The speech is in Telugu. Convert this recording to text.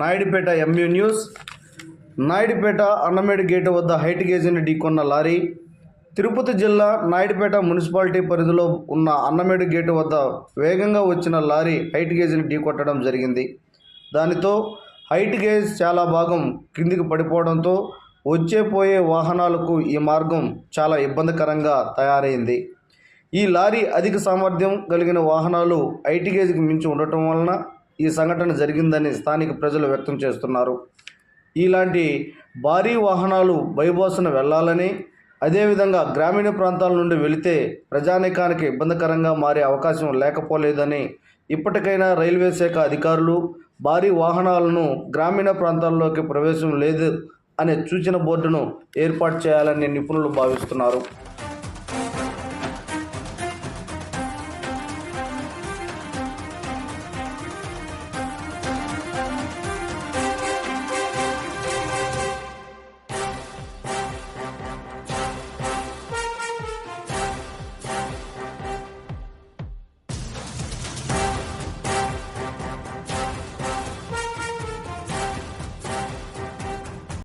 Naidupeta M U news. Naidupeta Annamedu gate వద్ద హైట్ గేజ్ని ఢీకొన్న లారీ. తిరుపతి జిల్లా నాయుడుపేట మున్సిపాలిటీ పరిధిలో ఉన్న అన్నమేడు గేటు వద్ద వేగంగా వచ్చిన లారీ హైట్ గేజ్ని ఢీకొట్టడం జరిగింది. దానితో హైట్ గేజ్ చాలా భాగం కిందికి పడిపోవడంతో వచ్చే పోయే వాహనాలకు ఈ మార్గం చాలా ఇబ్బందికరంగా తయారైంది. ఈ లారీ అధిక సామర్థ్యం కలిగిన వాహనాలు హైట్ గేజ్కి మించి ఉండటం వలన ఈ సంఘటన జరిగిందని స్థానిక ప్రజలు వ్యక్తం చేస్తున్నారు. ఇలాంటి భారీ వాహనాలు బైబాసున వెళ్ళాలని అదేవిధంగా గ్రామీణ ప్రాంతాల నుండి వెళితే ప్రజానీకానికి ఇబ్బందికరంగా మారే అవకాశం లేకపోలేదని ఇప్పటికైనా రైల్వే శాఖ అధికారులు భారీ వాహనాలను గ్రామీణ ప్రాంతాల్లోకి ప్రవేశం లేదు అనే సూచన బోర్డును ఏర్పాటు చేయాలని నిపుణులు భావిస్తున్నారు.